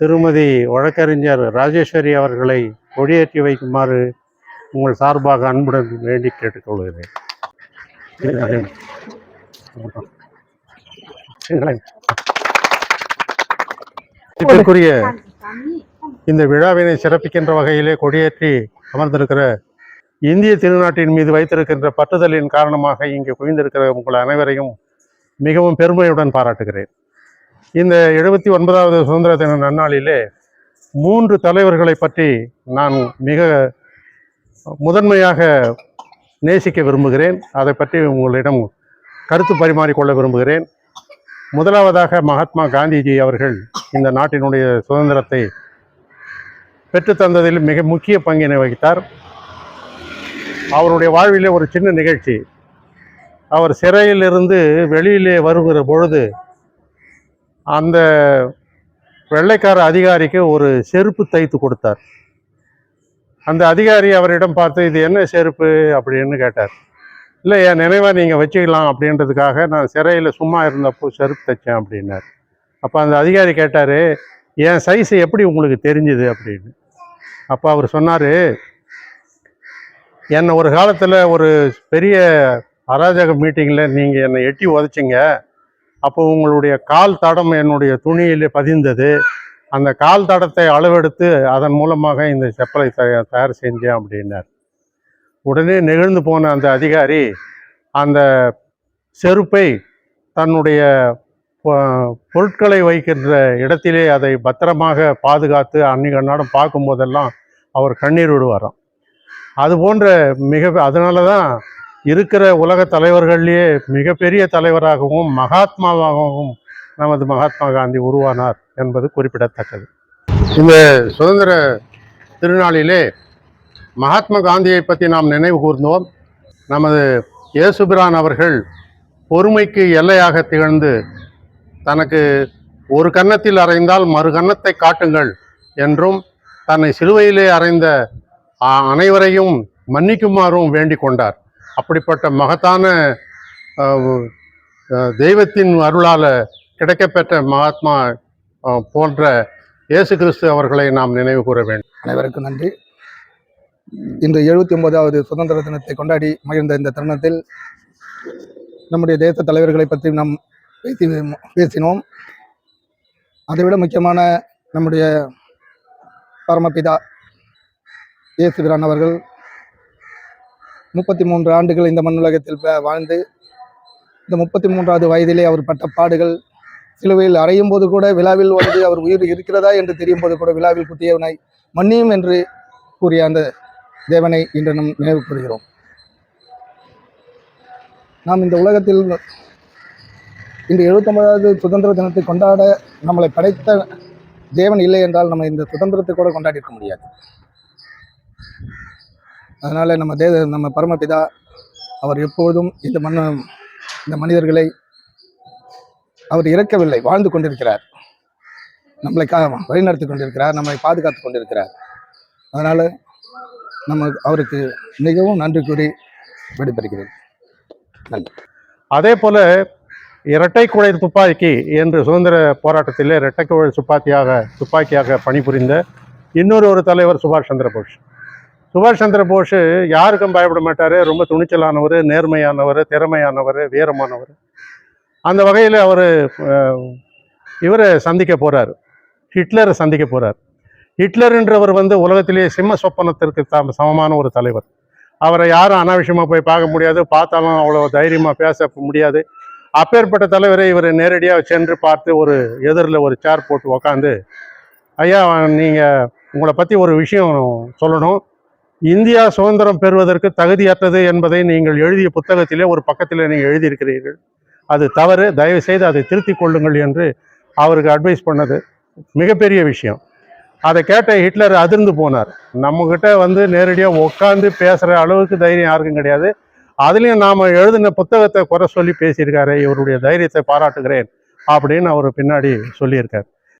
திருமதி வழக்கறிஞர் ராஜேஸ்வரி அவர்களை கொடியேற்றி வைக்குமாறு உங்கள் சார்பாக அன்புடன் வேண்டி கேட்டுக்கொள்கிறேன். இதற்குரிய இந்த விழாவினை சிறப்பிக்கின்ற வகையிலே கொடியேற்றி அமர்ந்திருக்கிற இந்திய திருநாட்டின் மீது வைத்திருக்கின்ற பற்றுதலின் காரணமாக இங்கே குவிந்திருக்கிற உங்கள் அனைவரையும் மிகவும் பெருமையுடன் பாராட்டுகிறேன். இந்த எழுபத்தி ஒன்பதாவது சுதந்திர தின நன்னாளிலே மூன்று தலைவர்களை பற்றி நான் மிக முதன்மையாக நேசிக்க விரும்புகிறேன். அதை பற்றி உங்களிடம் கருத்து பரிமாறிக்கொள்ள விரும்புகிறேன். முதலாவதாக மகாத்மா காந்திஜி அவர்கள் இந்த நாட்டினுடைய சுதந்திரத்தை பெற்றுத்தந்ததில் மிக முக்கிய பங்கினை வகித்தார். அவருடைய வாழ்விலே ஒரு சின்ன நிகழ்ச்சி. அவர் சிறையிலிருந்து வெளியிலே வருகிற பொழுது அந்த வெள்ளைக்கார அதிகாரிக்கு ஒரு செருப்பு தைத்து கொடுத்தார். அந்த அதிகாரி அவரிடம் பார்த்து இது என்ன செருப்பு? அப்படின்னு கேட்டார். இல்லை என் நினைவாக நீங்கள் வச்சுக்கலாம் அப்படின்றதுக்காக நான் சிறையில் சும்மா இருந்தப்போ செருப்பு தைச்சேன் அப்படின்னார். அப்போ அந்த அதிகாரி கேட்டார் என் சைஸ் எப்படி உங்களுக்கு தெரிஞ்சுது? அப்படின்னு. அப்போ அவர் சொன்னார் என்னை ஒரு காலத்தில் ஒரு பெரிய அராஜக மீட்டிங்கில் நீங்கள் என்னை எட்டி உதைச்சிங்க. அப்போ உங்களுடைய கால் தடம் என்னுடைய துணியிலே பதிந்தது. அந்த கால் தடத்தை அளவெடுத்து அதன் மூலமாக இந்த செப்பலை தயார் செஞ்சேன் அப்படின்னார். உடனே நெகிழ்ந்து போன அந்த அதிகாரி அந்த செருப்பை தன்னுடைய பொருட்களை வைக்கின்ற இடத்திலே அதை பத்திரமாக பாதுகாத்து அன்னைக்கு அன்னாடம் பார்க்கும்போதெல்லாம் அவர் கண்ணீர் விடுவாராம். அது போன்ற மிக அதனால தான் இருக்கிற உலக தலைவர்கள்லேயே மிகப்பெரிய தலைவராகவும் மகாத்மாவாகவும் நமது மகாத்மா காந்தி உருவானார் என்பது குறிப்பிடத்தக்கது. இந்த சுதந்திர திருநாளிலே மகாத்மா காந்தியை பற்றி நாம் நினைவு கூர்ந்தோம். நமது இயேசுபிரான் அவர்கள் பொறுமைக்கு எல்லையாக திகழ்ந்து தனக்கு ஒரு கன்னத்தில் அறைந்தால் மறு கன்னத்தை காட்டுங்கள் என்றும் தன்னை சிலுவையிலே அறைந்த அனைவரையும் மன்னிக்குமாறும் வேண்டிக் கொண்டார். அப்படிப்பட்ட மகத்தான தெய்வத்தின் அருளால் கிடைக்கப்பெற்ற மகாத்மா போன்ற இயேசு கிறிஸ்து அவர்களை நாம் நினைவு கூற வேண்டும். அனைவருக்கும் நன்றி. இன்று எழுபத்தி ஒன்பதாவது சுதந்திர தினத்தை கொண்டாடி மகிழ்ந்த இந்த தருணத்தில் நம்முடைய தேச தலைவர்களை பற்றி நாம் பேசி பேசினோம். அதைவிட முக்கியமான நம்முடைய பரமபிதா இயேசுபிரான் அவர்கள் முப்பத்தி மூன்று ஆண்டுகள் இந்த மண்ணுலகத்தில் வாழ்ந்து இந்த முப்பத்தி மூன்றாவது வயதிலே அவர் பட்ட பாடுகள் சிலுவையில் அறையும் போது கூட விழாவில் வந்து அவர் உயிர் இருக்கிறதா என்று தெரியும் போது கூட விழாவில் குத்தியவனை மன்னியும் என்று கூறிய அந்த தேவனை இன்று நம் நினைவு கூறுகிறோம். நாம் இந்த உலகத்தில் இன்று எழுபத்தொன்பதாவது சுதந்திர தினத்தை கொண்டாட நம்மளை படைத்த தேவன் இல்லை என்றால் நம்ம இந்த சுதந்திரத்தை கூட கொண்டாடி இருக்க முடியாது. அதனால் நம்ம தே நம்ம பரமபிதா அவர் எப்பொழுதும் இந்த மண்ண இந்த மனிதர்களை அவர் இறக்கவில்லை வாழ்ந்து கொண்டிருக்கிறார். நம்மளை கா வழிநடத்தி கொண்டிருக்கிறார் நம்மளை பாதுகாத்து கொண்டிருக்கிறார். அதனால் நம்ம அவருக்கு மிகவும் நன்றி கூறி விடைபெறுகிறேன். நன்றி. அதே போல இரட்டை குழை துப்பாக்கி என்று சுதந்திர போராட்டத்திலே இரட்டை குழல் துப்பாக்கியாக துப்பாக்கியாக பணிபுரிந்த இன்னொரு ஒரு தலைவர் சுபாஷ் சந்திர போஸ் சுபாஷ் சந்திர போஸ் யாருக்கும் பயப்பட மாட்டார். ரொம்ப துணிச்சலானவர் நேர்மையானவர் திறமையானவர் வீரமானவர். அந்த வகையில் அவர் இவரை சந்திக்க போகிறார் ஹிட்லரை சந்திக்க போகிறார் ஹிட்லர்ன்றவர் வந்து உலகத்திலேயே சிம்ம சொப்பனத்திற்கு தாம் சமமான ஒரு தலைவர். அவரை யாரும் அனாவசியமாக போய் பார்க்க முடியாது. பார்த்தாலும் அவ்வளோ தைரியமாக பேச முடியாது. அப்பேற்பட்ட தலைவரை இவர் நேரடியாக சென்று பார்த்து ஒரு எதிரில் ஒரு சேர் போட்டு உக்காந்து ஐயா நீங்கள் உங்களை பற்றி ஒரு விஷயம் சொல்லணும். இந்தியா சுதந்திரம் பெறுவதற்கு தகுதியற்றது என்பதை நீங்கள் எழுதிய புத்தகத்திலே ஒரு பக்கத்தில் நீங்கள் எழுதியிருக்கிறீர்கள். அது தவறு. தயவு செய்து அதை திருத்திக் கொள்ளுங்கள் என்று அவருக்கு அட்வைஸ் பண்ணது. மிகப்பெரிய விஷயம். அதை கேட்ட ஹிட்லர் அதிர்ந்து போனார். நம்மக்கிட்ட வந்து நேரடியாக உட்காந்து பேசுகிற அளவுக்கு தைரியம் யாருக்கும் கிடையாது. அதுலேயும் நாம் எழுதின புத்தகத்தை குறை சொல்லி பேசியிருக்காரு இவருடைய தைரியத்தை பாராட்டுகிறேன் அப்படின்னு அவர் பின்னாடி சொல்லியிருக்கார்.